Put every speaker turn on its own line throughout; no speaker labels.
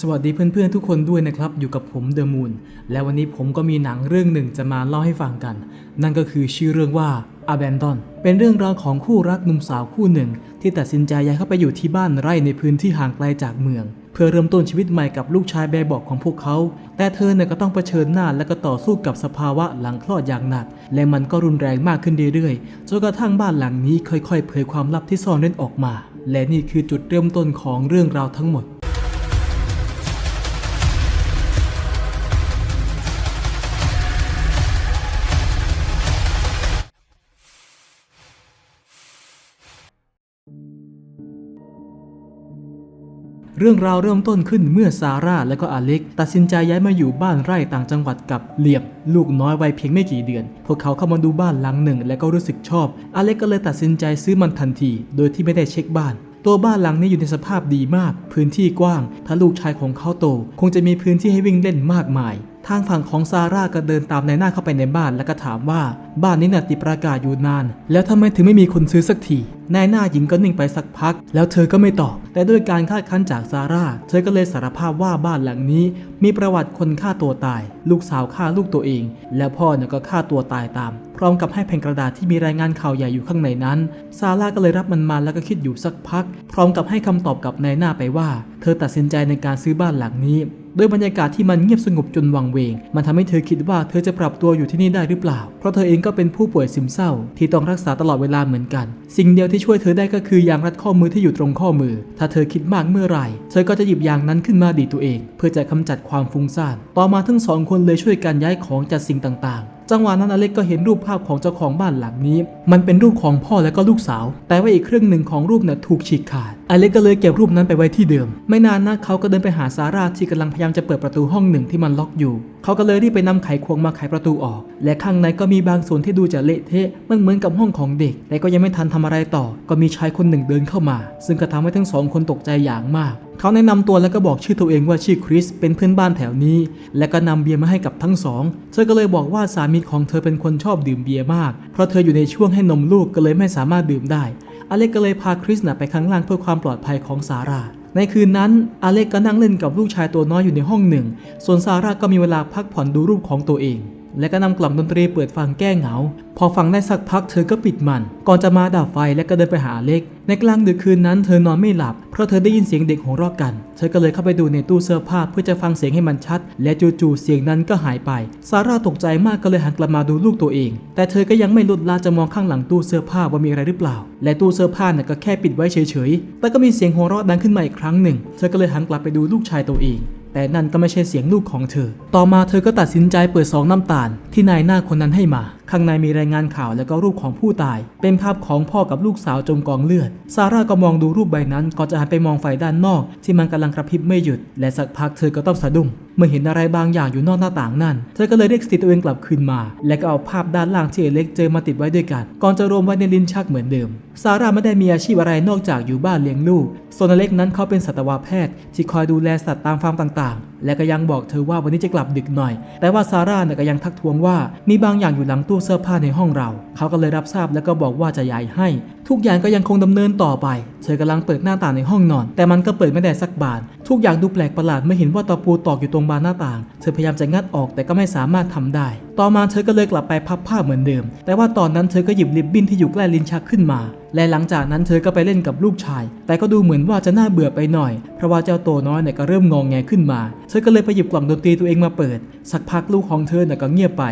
สวัสดีเพื่อนๆทุกคนด้วยนะครับ อยู่กับผมเดอะมูนและวันนี้ผมก็มีหนังเรื่องหนึ่งจะมาเล่าให้ฟังกัน นั่นก็คือชื่อเรื่องว่า Abandon เป็นเรื่องราวของคู่รักหนุ่มสาวคู่หนึ่ง ที่ตัดสินใจย้ายเข้าไปอยู่ที่บ้านไร่ในพื้นที่ห่างไกลจากเมือง เพื่อเริ่มต้นชีวิตใหม่กับลูกชายแบบเบอกของพวกเขา แต่เธอเนี่ยก็ต้องเผชิญหน้าและก็ต่อสู้กับสภาวะหลังคลอดอย่างหนัก และมันก็รุนแรงมากขึ้นเรื่อยๆจนกระทั่งบ้านหลังนี้ค่อยๆ เผยความลับที่ซ่อนเร้นออกมา และนี่คือจุดเริ่มต้นของเรื่องราวทั้งหมด เรื่องราวเริ่มต้นขึ้นเมื่อซาร่าและก็อเล็ก ตัดสินใจย้ายมาอยู่บ้านไร่ต่างจังหวัดกับเหลียบ ลูกน้อยวัยเพียงไม่กี่เดือน พวกเขาเข้ามาดูบ้านหลังหนึ่ง และก็รู้สึกชอบ อเล็กก็เลยตัดสินใจซื้อมันทันที โดยที่ไม่ได้เช็คบ้าน ตัวบ้านหลังนี้อยู่ในสภาพดีมาก พื้นที่กว้าง ถ้าลูกชายของเขาโต คงจะมีพื้นที่ให้วิ่งเล่นมากมาย ทางฝั่งของซาร่าก็เดินตามนายหน้าเข้าไปในบ้านแล้วก็ถามว่าบ้านนี้น่ะติดประกาศอยู่นาน แล้วทำไมถึงไม่มีคนซื้อสักทีนายหน้าหญิงก็นิ่งไปสักพัก แล้วเธอก็ไม่ตอบ แต่ด้วยการคาดคั้นจากซาร่า เธอก็เลยสารภาพว่าบ้านหลังนี้ มีประวัติคนฆ่าตัวตาย ลูกสาวฆ่าลูกตัวเอง แล้วพ่อเนี่ยก็ฆ่าตัวตายตาม พร้อมกับให้แผ่นกระดาษที่มีรายงานข่าวใหญ่อยู่ข้างในนั้น ซาร่าก็เลยรับมันมาแล้วก็คิดอยู่สักพัก พร้อมกับให้คำตอบกับนายหน้าไปว่า เธอตัดสินใจในการซื้อบ้านหลังนี้ โดยบรรยากาศที่มันเงียบสงบจนวังเวง มันทำให้เธอคิดว่าเธอจะปรับตัวอยู่ที่นี่ได้หรือเปล่า เพราะเธอเองก็เป็นผู้ป่วยซึมเศร้า ที่ต้องรักษาตลอดเวลาเหมือนกัน สิ่งเดียวที่ช่วยเธอได้ก็คือยางรัดข้อมือที่อยู่ตรงข้อมือ ถ้าเธอคิดมากเมื่อไหร่ เธอก็จะหยิบยางนั้นขึ้นมาดีตัวเอง เพื่อจะกำจัดความฟุ้งซ่าน ต่อมาทั้งสองคนเลยช่วยกันย้ายของจัดสิ่งต่างๆจังหวะนั้นอเล็กก็เห็นรูปภาพของเจ้าของบ้านหลังนี้ มันเป็นรูปของพ่อและก็ลูกสาว แต่ว่าอีกเครื่องหนึ่งของรูปน่ะถูกฉีกขาดอเล็กก็เลยเก็บรูปนั้นไปไว้ที่เดิม ไม่นานนักเขาก็เดินไปหาซาร่าที่กำลังพยายามจะเปิดประตูห้องหนึ่งที่มันล็อกอยู่ เขาก็เลยรีบไปนำไขควงมาไขประตูออก และข้างในก็มีบางส่วนที่ดูจะเละเทะมันเหมือนกับห้องของเด็ก แต่ก็ยังไม่ทันทำอะไรต่อ ก็มีชายคนหนึ่งเดินเข้ามา ซึ่งก็ทำให้ทั้งสองคนตกใจอย่างมาก เขาแนะนำตัวแล้วก็บอกชื่อตัวเองว่าชื่อคริสเป็นเพื่อนบ้านแถวนี้ และก็นำเบียร์มาให้กับทั้งสอง เธอก็เลยบอกว่าสามีของเธอเป็นคนชอบดื่มเบียร์มาก เพราะเธออยู่ในช่วงให้นมลูกก็เลยไม่สามารถดื่มได้ อเล็กก็เลยพาคริสนะไปข้างล่างเพื่อความปลอดภัยของซาร่าในคืนนั้นอเล็กก็นั่งเล่นกับลูกชายตัวน้อยอยู่ในห้องหนึ่ง ส่วนซาร่าก็มีเวลาพักผ่อนดูรูปของตัวเอง และก็นำกล่องดนตรีเปิดฟังแก้เหงา พอฟังได้สักพักเธอก็ปิดมัน ก่อนจะมาดับไฟและก็เดินไปหาเล็ก ในกลางดึกคืนนั้นเธอนอนไม่หลับ เพราะเธอได้ยินเสียงเด็กหัวเราะกัน เธอก็เลยเข้าไปดูในตู้เสื้อผ้าเพื่อจะฟังเสียงให้มันชัด และจู่ๆเสียงนั้นก็หายไป ซาร่าตกใจมากก็เลยหันกลับมาดูลูกตัวเอง แต่เธอก็ยังไม่ลดละจะมองข้างหลังตู้เสื้อผ้าว่ามีอะไรหรือเปล่า และตู้เสื้อผ้าน่ะก็แค่ปิดไว้เฉยๆ แต่ก็มีเสียงหัวเราะดังขึ้นมาอีกครั้งหนึ่ง เธอก็เลยหันกลับไปดูลูกชายตัวเอง แต่นั่นก็ไม่ใช่เสียงลูกของเธอ ต่อมาเธอก็ตัดสินใจเปิดซองน้ำตาลที่นายหน้าคนนั้นให้มา ข้างในมีรายงานข่าวและก็รูปของผู้ตาย เป็นภาพของพ่อกับลูกสาวจมกองเลือด ซาร่าก็มองดูรูปใบนั้นก่อนจะหันไปมองไฟด้านนอก ที่มันกำลังกระพริบไม่หยุด และสักพักเธอก็ต้องสะดุ้งเมื่อเห็นอะไรบางอย่างอยู่นอกหน้าต่างนั่น เธอก็เลยเรียกสติตัวเองกลับคืนมา และก็เอาภาพด้านล่างที่อเล็กเจอมาติดไว้ด้วยกัน ก่อนจะรวมไว้ในลิ้นชักเหมือนเดิม ซาร่าไม่ได้มีอาชีพอะไรนอกจากอยู่บ้านเลี้ยงลูก ส่วนอเล็กนั้นเขาเป็นสัตวแพทย์ ที่คอยดูแลสัตว์ตามฟาร์มต่างๆและก็ยังบอกเธอว่าวันนี้จะกลับดึกหน่อย แต่ว่าซาร่าเนี่ยก็ยังทักท้วงว่ามีบางอย่างอยู่หลังตู้เสื้อผ้าในห้องเรา เขาก็เลยรับทราบแล้วก็บอกว่าจะย้ายให้ ทุกอย่างก็ยังคงดำเนินต่อไป เธอกำลังเปิดหน้าต่างในห้องนอน แต่มันก็เปิดไม่ได้สักบานทุกอย่างดูแปลกประหลาดเมื่อเห็นว่าตะปูตอกอยู่ตรงบานหน้าต่าง เธอพยายามจะงัดออกแต่ก็ไม่สามารถทำได้ ต่อมาเธอก็เลยกลับไปพับผ้าเหมือนเดิม แต่ว่าตอนนั้นเธอก็หยิบริบบิ้นที่อยู่ใกล้ลิ้นชักขึ้นมา และหลังจากนั้นเธอก็ไปเล่นกับลูกชาย แต่ก็ดูเหมือนว่าจะน่าเบื่อไปหน่อย เพราะว่าเจ้าตัวน้อยเนี่ยก็เริ่มงองแงขึ้นมา เธอก็เลยไปหยิบกล่องดนตรีตัวเองมาเปิด สักพักลูกของเธอเนี่ยก็เงียบไป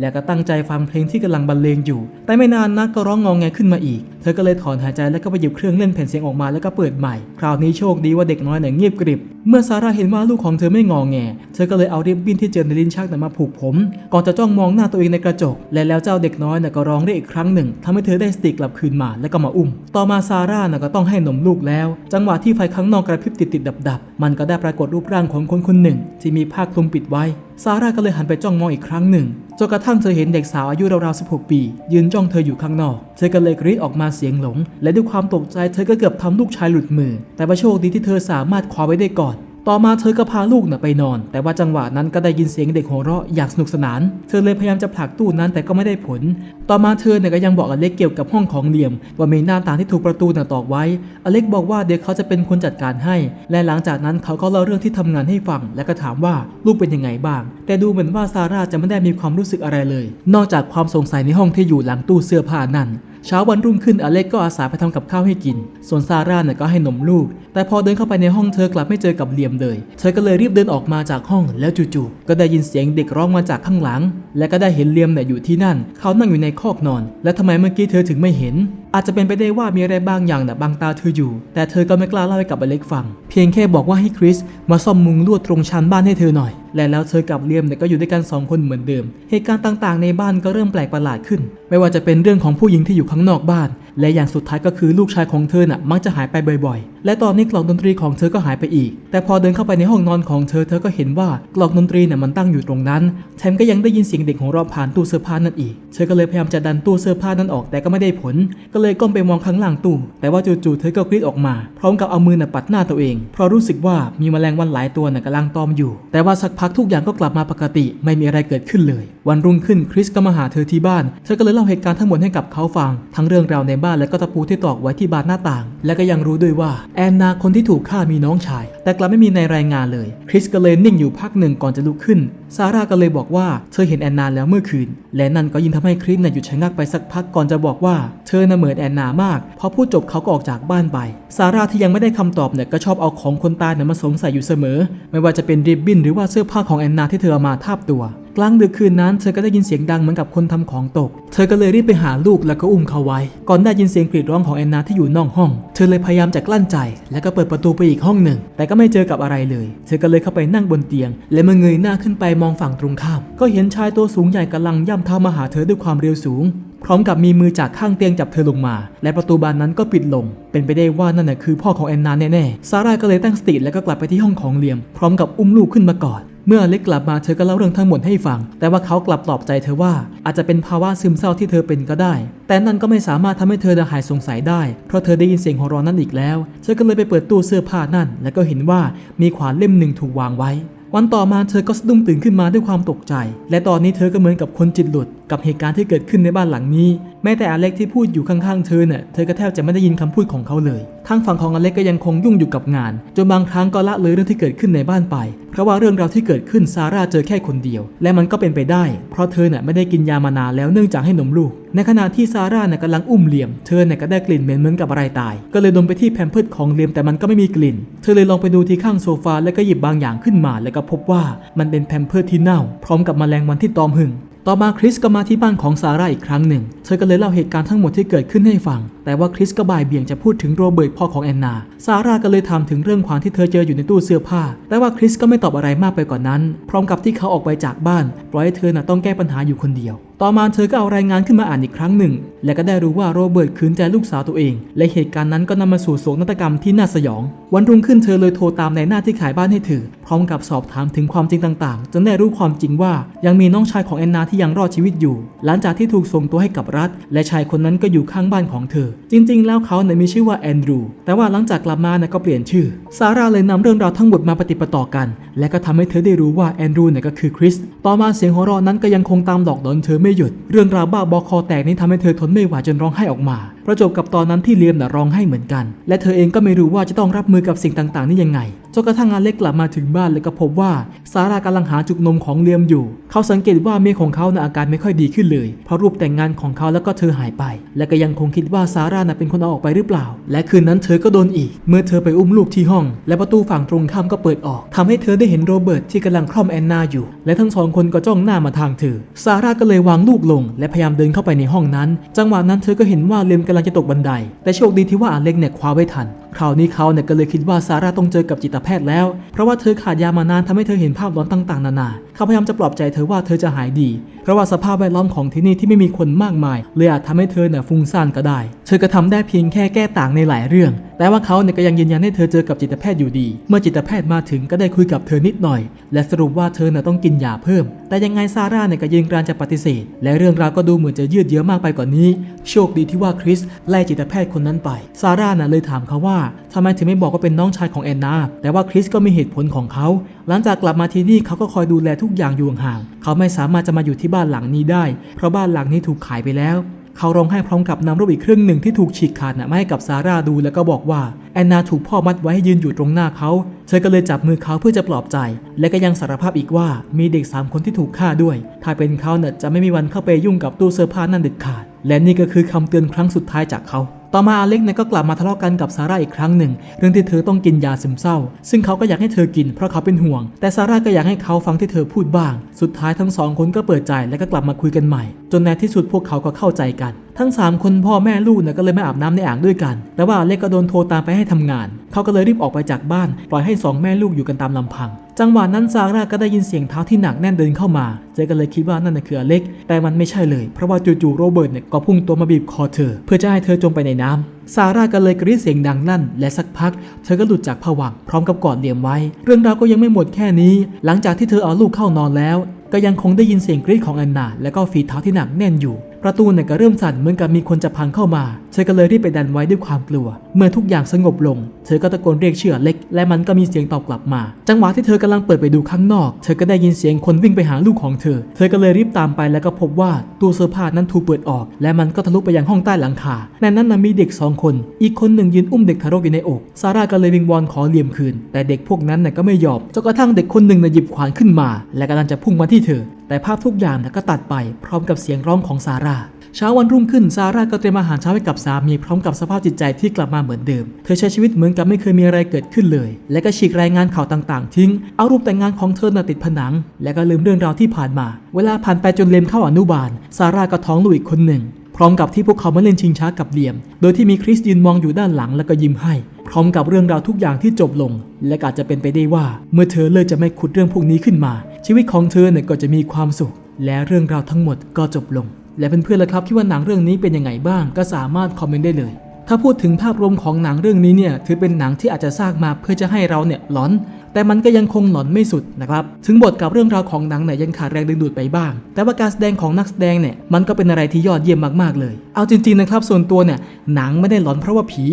แล้วก็ตั้งใจฟังเพลงที่กำลังบรรเลงอยู่ แต่ไม่นานนักก็ร้องงองแงขึ้นมาอีก เธอก็เลยถอนหายใจแล้วก็ไปหยิบเครื่องเล่นแผ่นเสียงออกมาแล้วก็เปิดใหม่ คราวนี้โชคดีว่าเด็กน้อยเนี่ยเงียบกริบ เมื่อซาร่าเห็นว่าลูกของเธอไม่งองแง เธอก็เลยเอาริบบิ้นที่เจอในลิ้นชักน่ะมาผูกผม ก่อนจะจ้องมองหน้าตัวเองในกระจก และแล้วเจ้าเด็กน้อยน่ะก็ร้องได้อีกครั้งหนึ่งทำให้เธอได้สติกลับคืนมาแล้วก็มาอุ้ม ต่อมาซาร่าน่ะก็ต้องให้นมลูกแล้ว จังหวะที่ไฟข้างนอกกระพริบติดติดดับดับมันก็ได้ปรากฏรูปร่างของคนคนหนึ่ง ที่มีผ้าคลุมปิดไว้ซาร่าก็เลยหันไปจ้องมองอีกครั้งหนึ่งจนกระทั่งเธอเห็นเด็กสาวอายุราวๆ 16 ปี ยืนจ้องเธออยู่ข้างนอก เธอก็เลยกรีดออกมาเสียงหลง และด้วยความตกใจเธอก็เกือบทำลูกชายหลุดมือ แต่ว่าโชคดีที่เธอสามารถคว้าไว้ได้ก่อน ต่อมาเธอก็พาลูกน่ะไปนอน แต่ว่าจังหวะนั้นก็ได้ยินเสียงเด็กหัวเราะอย่างสนุกสนาน เธอเลยพยายามจะผลักตู้นั้นแต่ก็ไม่ได้ผล ต่อมาเธอเนี่ยก็ยังบอกอเล็กเกี่ยวกับห้องของเหลี่ยม ว่ามีหน้าต่างที่ถูกประตูน่ะตอกไว้ อเล็กบอกว่าเดี๋ยวเขาจะเป็นคนจัดการให้ และหลังจากนั้นเขาก็เล่าเรื่องที่ทำงานให้ฟัง และก็ถามว่าลูกเป็นยังไงบ้าง แต่ดูเหมือนว่าซาร่าจะไม่ได้มีความรู้สึกอะไรเลย นอกจากความสงสัยในห้องที่อยู่หลังตู้เสื้อผ้านั่น เช้าวันรุ่งขึ้นอเล็กก็อาสาไปทำกับข้าวให้กิน ส่วนซาร่าเนี่ยก็ให้นมลูก แต่พอเดินเข้าไปในห้องเธอกลับไม่เจอกับเหลี่ยมเลย เธอก็เลยรีบเดินออกมาจากห้องแล้วจู่ๆก็ได้ยินเสียงเด็กร้องมาจากข้างหลัง และก็ได้เห็นเหลี่ยมเนี่ยอยู่ที่นั่น เขานั่งอยู่ในคอกนอน และทำไมเมื่อกี้เธอถึงไม่เห็น อาจจะเป็นไปได้ว่ามีอะไรบางอย่างน่ะบังตาเธออยู่ แต่เธอก็ไม่กล้าเล่าให้กับอเล็กฟัง เพียงแค่บอกว่าให้คริสมาซ่อมมุงลวดตรงชั้นบ้านให้เธอหน่อย และแล้วเธอกับเลียมเนี่ยก็อยู่ด้วยกันสองคนเหมือนเดิม เหตุการณ์ต่างๆ ในบ้านก็เริ่มแปลกประหลาดขึ้น ไม่ว่าจะเป็นเรื่องของผู้หญิงที่อยู่ข้างนอกบ้าน และอย่างสุดท้ายก็คือลูกชายของเธอน่ะมักจะหายไปบ่อยๆ และตอนนี้กล่องดนตรีของเธอก็หายไปอีก แต่พอเดินเข้าไปในห้องนอนของเธอเธอก็เห็นว่ากล่องดนตรีเนี่ยมันตั้งอยู่ตรงนั้นแถมก็ยังได้ยินเสียงเด็กของเราะผ่านตู้เสื้อผ้านั่นอีก เธอก็เลยพยายามจะดันตู้เสื้อผ้านั้นออกแต่ก็ไม่ได้ผล ก็เลยก้มไปมองข้างล่างตู้ แต่ว่าจู่ๆเธอก็กรีดออกมา พร้อมกับเอามือน่ะปัดหน้าตัวเอง เพราะรู้สึกว่ามีแมลงวันหลายตัวน่ะกำลังตอมอยู่ แต่ว่าสักพักทุกอย่างก็กลับมาปกติ ไม่มีอะไรเกิดขึ้นเลยวันรุ่งขึ้นคริสก็มาหาเธอที่บ้าน เธอก็เลยเล่าเหตุการณ์ทั้งหมดให้กับเขาฟัง ทั้งเรื่องราวในบ้านและก็ตะปูที่ตอกไว้ที่บานหน้าต่าง และก็ยังรู้ด้วยว่าแอนนาคนที่ถูกฆ่ามีน้องชายแต่กลับไม่มีในรายงานเลย คริสก็เลยนิ่งอยู่พักหนึ่งก่อนจะลุกขึ้น ซาร่าก็เลยบอกว่าเธอเห็นแอนนาแล้วเมื่อคืน และนั่นก็ยิ่งทำให้คริสน่ะหยุดชะงักไปสักพักก่อนจะบอกว่า เธอน่ะเหมือนแอนนามาก พอพูดจบเขาก็ออกจากบ้านไป ซาร่าที่ยังไม่ได้คำตอบเนี่ยก็ชอบเอาของคนตายเนี่ยมาสวมใส่อยู่เสมอ ไม่ว่าจะเป็นริบบิ้นหรือว่าเสื้อผ้าของแอนนาที่เธอเอามาทาบตัวกลางดึกคืนนั้นเธอก็ได้ยินเสียงดังเหมือนกับคนทำของตก เธอก็เลยรีบไปหาลูกแล้วก็อุ้มเขาไว้ ก่อนได้ยินเสียงกรีดร้องของแอนนาที่อยู่นอกห้อง เธอเลยพยายามจะกลั้นใจ แล้วก็เปิดประตูไปอีกห้องหนึ่ง แต่ก็ก็ไม่เจอกับอะไรเลย เธอก็เลยเข้าไปนั่งบนเตียง และเมื่อเงยหน้าขึ้นไปมองฝั่งตรงข้าม ก็เห็นชายตัวสูงใหญ่กำลังย่ำเท้ามาหาเธอด้วยความเร็วสูง พร้อมกับมีมือจากข้างเตียงจับเธอลงมา และประตูบานนั้นก็ปิดลง เป็นไปได้ว่านั่นน่ะคือพ่อของแอนนาแน่ๆซาร่าก็เลยตั้งสติแล้วก็กลับไปที่ห้องของเลียม พร้อมกับอุ้มลูกขึ้นมากอด เมื่ออเล็กกลับมาเธอก็เล่าเรื่องทั้งหมดให้ฟัง แต่ว่าเขากลับปลอบใจเธอว่าอาจจะเป็นภาวะซึมเศร้าที่เธอเป็นก็ได้ แต่นั่นก็ไม่สามารถทำให้เธอหายสงสัยได้ เพราะเธอได้ยินเสียงหัวเราะนั่นอีกแล้ว เธอก็เลยไปเปิดตู้เสื้อผ้านั่น แล้วก็เห็นว่ามีขวานเล่มหนึ่งถูกวางไว้ วันต่อมาเธอก็สะดุ้งตื่นขึ้นมาด้วยความตกใจ และตอนนี้เธอก็เหมือนกับคนจิตหลุด กับเหตุการณ์ที่เกิดขึ้นในบ้านหลังนี้ แม้แต่อเล็กที่พูดอยู่ข้างๆเธอเนี่ยเธอก็แทบจะไม่ได้ยินคำพูดของเขาเลยทางฝั่งของอเล็กก็ยังคงยุ่งอยู่กับงาน จนบางครั้งก็ละเลยเรื่องที่เกิดขึ้นในบ้านไป เพราะว่าเรื่องราวที่เกิดขึ้นซาร่าเจอแค่คนเดียว และมันก็เป็นไปได้ เพราะเธอเนี่ยไม่ได้กินยามานานแล้วเนื่องจากให้นมลูก ในขณะที่ซาร่าเนี่ยกำลังอุ้มเหลี่ยม เธอเนี่ยก็ได้กลิ่นเหม็นเหมือนกับอะไรตาย ก็เลยดมไปที่แพมเพิร์ดของเหลี่ยมแต่มันก็ไม่มีกลิ่น เธอเลยลองไปดูที่ข้างโซฟาแล้วก็หยิบบางอย่างขึ้นมา แล้วก็พบว่ามันเป็นแพมเพิร์ดที่เน่า พร้อมกับแมลงวันที่ตอมหึง ต่อมาคริสก็มาที่บ้านของซาร่าอีกครั้งหนึ่ง เธอก็เลยเล่าเหตุการณ์ทั้งหมดที่เกิดขึ้นให้ฟัง แต่ว่าคริสก็บ่ายเบี่ยงจะพูดถึงโรเบิร์ตพ่อของแอนนา ซาร่าก็เลยถามถึงเรื่องความที่เธอเจออยู่ในตู้เสื้อผ้า แต่ว่าคริสก็ไม่ตอบอะไรมากไปกว่านนั้น พร้อมกับที่เขาออกไปจากบ้าน ปล่อยให้เธอน่ะต้องแก้ปัญหาอยู่คนเดียว ต่อมาเธอก็เอารายงานขึ้นมาอ่านอีกครั้งหนึ่ง และก็ได้รู้ว่าโรเบิร์ตขืนใจลูกสาวตัวเอง และเหตุการณ์นั้นก็นำมาสู่โศกนาฏกรรมที่น่าสยอง วันรุ่งขึ้นเธอเลยโทรตามในหน้าที่ขายบ้านให้เธอพร้อมกับสอบถามถึงความจริงต่างๆ จนได้รู้ความจริงว่ายังมีน้องชายของแอนนาที่ยังรอดชีวิตอยู่ หลังจากที่ถูกส่งตัวให้กับรัฐ และชายคนนั้นก็อยู่ข้างบ้านของเธอ จริง ๆ แล้วเขาเนี่ยมีชื่อว่าแอนดรูแต่ว่าหลังจากกลับมาเนี่ยก็เปลี่ยนชื่อซาร่าเลยนำเรื่องราวทั้งหมดมาปฏิปต่อกัน และก็ทำให้เธอได้รู้ว่าแอนดรูเนี่ยก็คือคริสต่อมาเสียงหัวเราะนั้นก็ยังคงตามหลอกหลอนเธอไม่หยุด เรื่องราวบ้าบอคอแตกนี้ทำให้เธอทนไม่ไหวจนร้องไห้ออกมา ประจบกับตอนนั้นที่เลียมน่ะร้องไห้เหมือนกัน และเธอเองก็ไม่รู้ว่าจะต้องรับมือกับสิ่งต่างๆ นี้ยังไง จนกระทั่งอาเล็กกลับมาถึงบ้านแล้วก็พบว่าซาร่ากำลังหาจุกนมของเลียมอยู่ เขาสังเกตว่าเมียของเขาในอาการไม่ค่อยดีขึ้นเลย เพราะรูปแต่งงานของเขาแล้วก็เธอหายไป และก็ยังคงคิดว่าซาร่าน่ะเป็นคนเอาออกไปหรือเปล่า และคืนนั้นเธอก็โดนอีก เมื่อเธอไปอุ้มลูกที่ห้อง และประตูฝั่งตรงข้ามก็เปิดออกทำให้เธอได้เห็นโรเบิร์ตที่กำลังคล่อมแอนนาอยู่ และทั้งสองคนก็จ้องหน้ามาทางเธอ ซาร่าก็เลยวางลูกลง และพยายามเดินเข้าไปในห้องนั้น จังหวะนั้นเธอก็เห็นว่าเลียมกำลังจะตกบันได แต่โชคดีที่ว่าอาเล็กเนี่ยคว้าไว้ทัน คราวนี้เขาเนี่ยก็เลยคิดว่าซาร่าต้องเจอกับจิตแพทย์แล้ว เพราะว่าเธอขาดยามานานทำให้เธอเห็นภาพร้อนต่างๆ นานา เขาพยายามจะปลอบใจเธอว่าเธอจะหายดี เพราะว่าสภาพแวดล้อมของที่นี่ที่ไม่มีคนมากมายเลยอาจทำให้เธอเนี่ยฟุ้งซ่านก็ได้ เธอก็ทำได้เพียงแค่แก้ต่างในหลายเรื่อง แต่ว่าเขาเนี่ยก็ยังยืนยันให้เธอเจอกับจิตแพทย์อยู่ดี เมื่อจิตแพทย์มาถึงก็ได้คุยกับเธอนิดหน่อย และสรุปว่าเธอน่ะต้องกินยาเพิ่ม แต่ยังไงซาร่าเนี่ยก็ยืนกรานจะปฏิเสธ และเรื่องราวก็ดูเหมือนจะยืดเยื้อมากไปกว่านี้ โชคดีที่ว่าคริสไล่จิตแพทย์คนนั้นไป ซาร่าน่ะเลยถามเขาว่าทำไมถึงไม่บอกว่าเป็นน้องชายของแอนนา แต่ว่าคริสก็มีเหตุผลของเขา หลังจากกลับมาที่นี่เขาก็คอยดูแลทุกอย่างอยู่ห่างๆเขาไม่สามารถจะมาอยู่ที่บ้านหลังนี้ได้ เพราะบ้านหลังนี้ถูกขายไปแล้ว เขาร้องไห้พร้อมกับนำรูปอีกครึ่งหนึ่งที่ถูกฉีกขาดนะมาให้กับซาร่าดูแล้วก็บอกว่าแอนนาถูกพ่อมัดไว้ให้ยืนอยู่ตรงหน้าเขา เธอก็เลยจับมือเขาเพื่อจะปลอบใจ และก็ยังสารภาพอีกว่ามีเด็กสามคนที่ถูกฆ่าด้วย ถ้าเป็นเขาเนี่ยจะไม่มีวันเข้าไปยุ่งกับตู้เสื้อผ้านั่นเด็ดขาด และนี่ก็คือคำเตือนครั้งสุดท้ายจากเขา ต่อมาอเล็กเนี่ยก็กลับมาทะเลาะกันกับซาร่าอีกครั้งหนึ่ง เรื่องที่เธอต้องกินยาซึมเศร้า ซึ่งเขาก็อยากให้เธอกินเพราะเขาเป็นห่วง แต่ซาร่าก็อยากให้เขาฟังที่เธอพูดบ้าง สุดท้ายทั้งสองคนก็เปิดใจและก็กลับมาคุยกันใหม่ จนในที่สุดพวกเขาก็เข้าใจกัน ทั้ง 3 คนพ่อแม่ลูกเนี่ยก็เลยไม่อาบน้ำในอ่างด้วยกัน แต่ว่าอเล็กก็โดนโทรตามไปให้ทำงาน เขาก็เลยรีบออกไปจากบ้านปล่อยให้สองแม่ลูกอยู่กันตามลำพังจังหวะนั้นซาร่าก็ได้ยินเสียงเท้าที่หนักแน่นเดินเข้ามา เจก็เลยคิดว่านั่นน่ะคืออเล็ก แต่มันไม่ใช่เลย เพราะว่าจู่ๆโรเบิร์ตเนี่ยก็พุ่งตัวมาบีบคอเธอ เพื่อจะให้เธอจมไปในน้ำซาร่าก็เลยกรีดเสียงดังลั่น และสักพัก เธอก็หลุดจากผวังพร้อมกับกอดเหลี่ยมไว้ เรื่องราวก็ยังไม่หมดแค่นี้ หลังจากที่เธอเอาลูกเข้านอนแล้ว ก็ยังคงได้ยินเสียงกรีดของแอนนา และก็ฝีเท้าที่หนักแน่นอยู่ ประตูเนี่ยก็เริ่มสั่นเหมือนกับมีคนจะพังเข้ามา เธอก็เลยรีบไปดันไว้ด้วยความกลัว เมื่อทุกอย่างสงบลง เธอก็ตะโกนเรียกชื่อเล็ก และมันก็มีเสียงตอบกลับมา จังหวะที่เธอกำลังเปิดไปดูข้างนอก เธอก็ได้ยินเสียงคนวิ่งไปหาลูกของเธอ เธอก็เลยรีบตามไปแล้วก็พบว่าตู้เสื้อผ้านั้นถูกเปิดออก และมันก็ทะลุไปยังห้องใต้หลังคา ในนั้นมีเด็กสองคน อีกคนหนึ่งยืนอุ้มเด็กทารกอยู่ในอก ซาร่าก็เลยวิงวอนขอเหลี่ยมคืน แต่เด็กพวกนั้นน่ะก็ไม่ยอมจนกระทั่งเด็กคนหนึ่งน่ะหยิบขวานขึ้นมา และกำลังจะพุ่งมาที่เธอ แต่ภาพทุกอย่างน่ะก็ตัดไปพร้อมกับเสียงร้องของซาร่าเช้าวันรุ่งขึ้นซาร่าก็เตรียมอาหารเช้าให้กับสามีพร้อมกับสภาพจิตใจที่กลับมาเหมือนเดิม เธอใช้ชีวิตเหมือนกับไม่เคยมีอะไรเกิดขึ้นเลย และก็ฉีกรายงานข่าวต่างๆ ทิ้ง เอารูปแต่งงานของเธอน่ะติดผนัง และก็ลืมเรื่องราวที่ผ่านมา เวลาผ่านไปจนเลมเข้าอนุบาล ซาร่าก็ท้องลูกอีกคนหนึ่ง พร้อมกับที่พวกเขามาเล่นชิงช้ากับเหลี่ยม โดยที่มีคริสยืนมองอยู่ด้านหลังแล้วก็ยิ้มให้ พร้อมกับเรื่องราวทุกอย่างที่จบลง และก็อาจจะเป็นไปได้ว่า เมื่อเธอเลิกจะไม่ขุดเรื่องพวกนี้ขึ้นมา ชีวิตของเธอเนี่ยก็จะมีความสุข และเรื่องราวทั้งหมดก็จบลง และเพื่อนๆล่ะครับคิดว่าหนังเรื่องนี้เป็นยังไงบ้าง ก็สามารถคอมเมนต์ได้เลย ถ้าพูดถึงภาพรวมของหนังเรื่องนี้เนี่ยถือเป็นหนังที่อาจจะสร้างมาเพื่อจะให้เราเนี่ยหลอน แต่มันก็ยังคงหลอนไม่สุดนะครับถึงบทกับเรื่องราวของหนังเนี่ยยังขาดแรงดึงดูดไปบ้าง แต่ว่าการแสดงของนักแสดงเนี่ยมันก็เป็นอะไรที่ยอดเยี่ยมมากๆเลย เอาจริงๆนะครับส่วนตัวเนี่ยหนังไม่ได้หลอนเพราะว่าผี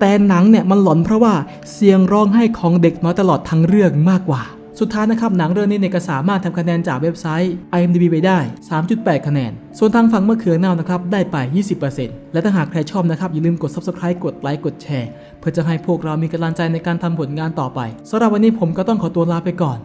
แต่หนังเนี่ยมันหลอนเพราะว่าเสียงร้องไห้ของเด็กน้อยตลอดทั้งเรื่องมากกว่า สุดท้ายนะครับหนังเรื่องนี้เนี่ยก็สามารถทำคะแนนจากเว็บไซต์ IMDb ไปได้ 3.8 คะแนน ส่วนทางฝั่งมะเขือเน่านะครับได้ไป 20%และถ้าหากใครชอบนะครับอย่าลืมกด Subscribe กดไลค์กดแชร์ เพื่อจะให้พวกเรามีกำลังใจในการทำผลงานต่อไปสำหรับวันนี้ผมก็ต้องขอตัวลาไปก่อน